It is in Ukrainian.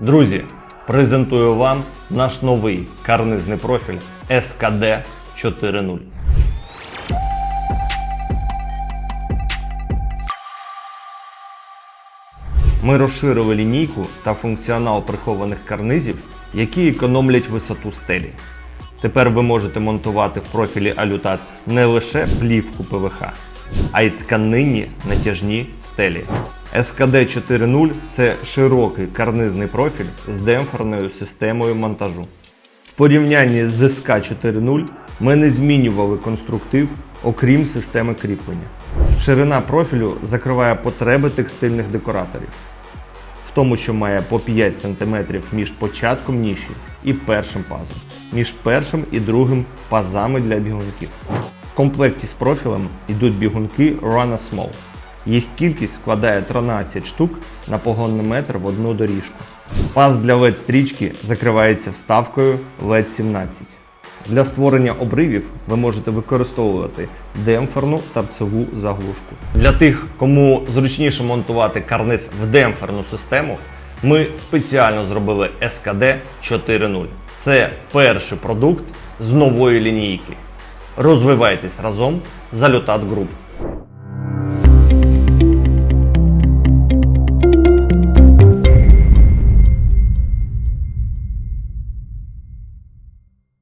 Друзі, презентую вам наш новий карнизний профіль SKD 4.0. Ми розширили лінійку та функціонал прихованих карнизів, які економлять висоту стелі. Тепер ви можете монтувати в профілі алютат не лише плівку ПВХ, а й тканинні натяжні стелі. SKD 4.0 це широкий карнизний профіль з демпферною системою монтажу. В порівнянні з СК 4.0 ми не змінювали конструктив, окрім системи кріплення. Ширина профілю закриває потреби текстильних декораторів, в тому, що має по 5 см між початком ніші і першим пазом, між першим і другим пазами для бігунків. Комплекті з профілем йдуть бігунки Rana Small. Їх кількість складає 13 штук на погонний метр в одну доріжку. Паз для LED стрічки закривається вставкою LED 17. Для створення обривів ви можете використовувати демпферну торцеву заглушку. Для тих, кому зручніше монтувати карниз в демпферну систему, ми спеціально зробили SKD 4.0. Це перший продукт з нової лінійки. Розвивайтесь разом за Алютат Group.